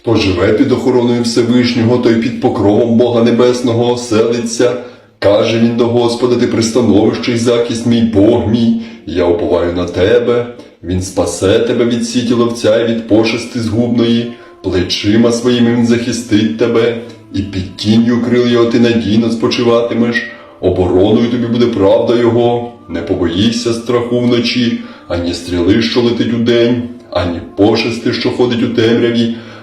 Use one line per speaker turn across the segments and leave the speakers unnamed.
Хто живе під охороною Всевишнього, той під покровом Бога Небесного оселиться. Каже він до Господа, ти пристановище захист мій Бог мій, я уповаю на тебе. Він спасе тебе від сіті ловця і від пошести згубної, плечима своїми він захистить тебе, і під тінню крил його ти надійно спочиватимеш. Обороною тобі буде правда його, не побоїшся страху вночі, ані стріли, що летить удень, ані пошести, що ходить у темряві,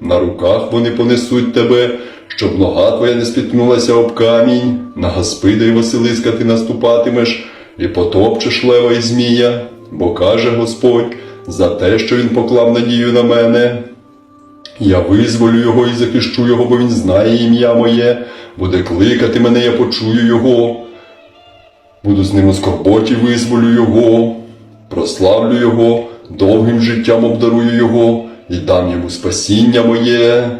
на руках вони понесуть тебе, щоб нога твоя не спіткнулася об камінь, на Гаспида й Василиска ти наступатимеш, і потопчеш лева і змія, бо каже Господь, за те, що він поклав надію на мене. Я визволю його і захищу його, бо він знає ім'я моє, буде кликати мене, я почую його. Буду з ним у скорботі визволю його, прославлю його, довгим життям обдарую його і дам йому спасіння моє.